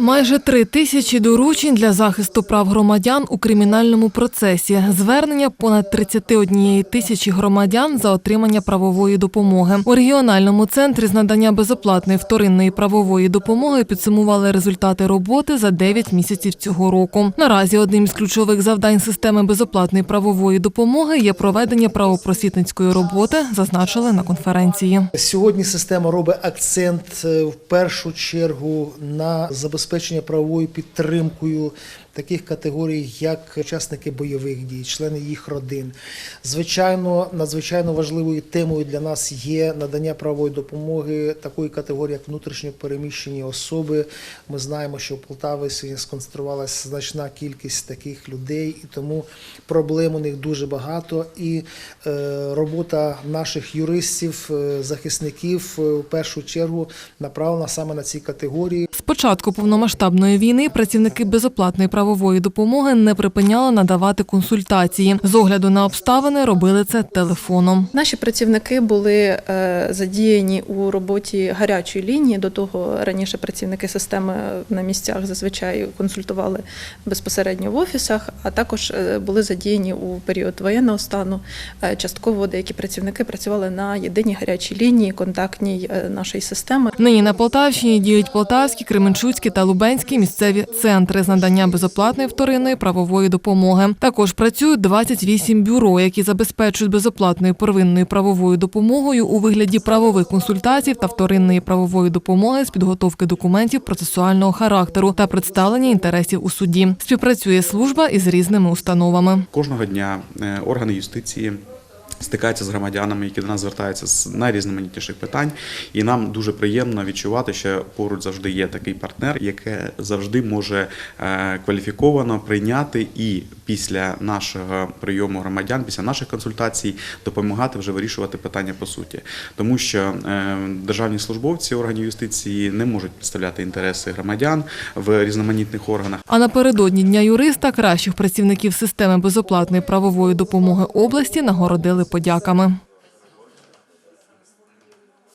Майже три тисячі доручень для захисту прав громадян у кримінальному процесі. Звернення понад 31 тисячі громадян за отримання правової допомоги. У регіональному центрі з надання безоплатної вторинної правової допомоги підсумували результати роботи за 9 місяців цього року. Наразі одним із ключових завдань системи безоплатної правової допомоги є проведення правопросвітницької роботи, зазначили на конференції. Сьогодні система робить акцент е, в першу чергу на забезпечення правовою підтримкою таких категорій, як учасники бойових дій, члени їх родин. Звичайно, надзвичайно важливою темою для нас є надання правової допомоги такої категорії, як внутрішньо переміщені особи. Ми знаємо, що в Полтаві сьогодні сконцентрувалася значна кількість таких людей, і тому проблем у них дуже багато. І е, робота наших юристів, е, захисників е, в першу чергу направлена саме на ці категорії. Початку повномасштабної війни працівники безоплатної правової допомоги не припиняли надавати консультації. З огляду на обставини робили це телефоном. Наші працівники були е, задіяні у роботі гарячої лінії. До того раніше працівники системи на місцях зазвичай консультували безпосередньо в офісах, а також е, були задіяні у період воєнного стану. Е, Частково деякі працівники працювали на єдиній гарячій лінії, контактній нашої системи. Нині на Полтавщині діють Полтавські, Кременчуцькі та Лубенські місцеві центри з надання безоплатної вторинної правової допомоги. Також працюють 28 бюро, які забезпечують безоплатною первинною правовою допомогою у вигляді правових консультацій та вторинної правової допомоги з підготовки документів процесуального характеру та представлення інтересів у суді. Співпрацює служба із різними установами. Кожного дня е, органи юстиції стикаються з громадянами, які до нас звертаються з найрізноманітніших питань, і нам дуже приємно відчувати, що поруч завжди є такий партнер, який завжди може е, кваліфіковано прийняти і після нашого прийому громадян, після наших консультацій допомагати вже вирішувати питання по суті, тому що е, державні службовці органів юстиції не можуть представляти інтереси громадян в різноманітних органах. А напередодні дня юриста кращих працівників системи безоплатної правової допомоги області нагородили подяками.